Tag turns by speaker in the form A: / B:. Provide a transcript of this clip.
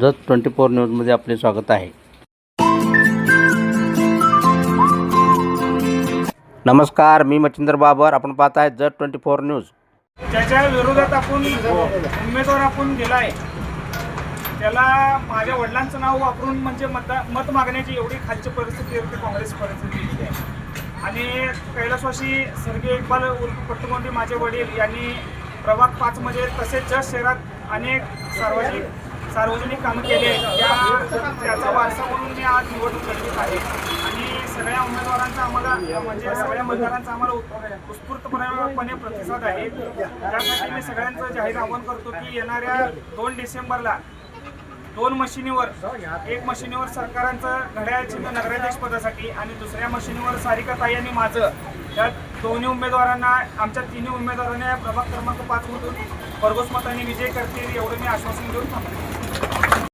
A: Jat twenty four न्यूजमध्ये आपले स्वागत आहे. नमस्कार मी मच्छिंद्र बाबर. आपण पाहत आहे जत ट्वेंटी फोर न्यूज.
B: ज्याच्या विरोधात आपण उमेदवार आपण दिलाय त्याला माझ्या वडिलांचं नाव वापरून म्हणजे मत मत मागण्याची एवढी खालची परिस्थिती होती काँग्रेस परिस्थिती आहे आणि कैलासवाशी स्वर्गीय इकबाल उर्फ पट्टुकोंडी माझे वडील यांनी प्रभाग पाचमध्ये तसेच जत शहरात अनेक सार्वजनिक सार्वजनिक कामं केले आहेत. त्या त्याचा वारसा म्हणून मी आज निवडणूक लढवीत आहे. आणि सगळ्या उमेदवारांचा आम्हाला म्हणजे सगळ्या मतदारांचा आम्हाला उत्स्फूर्तपणे प्रतिसाद आहे. त्यासाठी मी सगळ्यांचं जाहीर आवाहन करतो की येणाऱ्या दोन डिसेंबरला दोन मशिनीवर एक मशिनीवर सरकारांचं घड्याळ चिन्ह नगराध्यक्ष पदासाठी आणि दुसऱ्या मशिनीवर सारिका ताई आणि माझं या दोन्ही उमेदवारांना आमच्या तिन्ही उमेदवारांना प्रभाग क्रमांक पाचमधून भरघोस मताने विजय करतील एवढं मी आश्वासन देऊन थांबतो.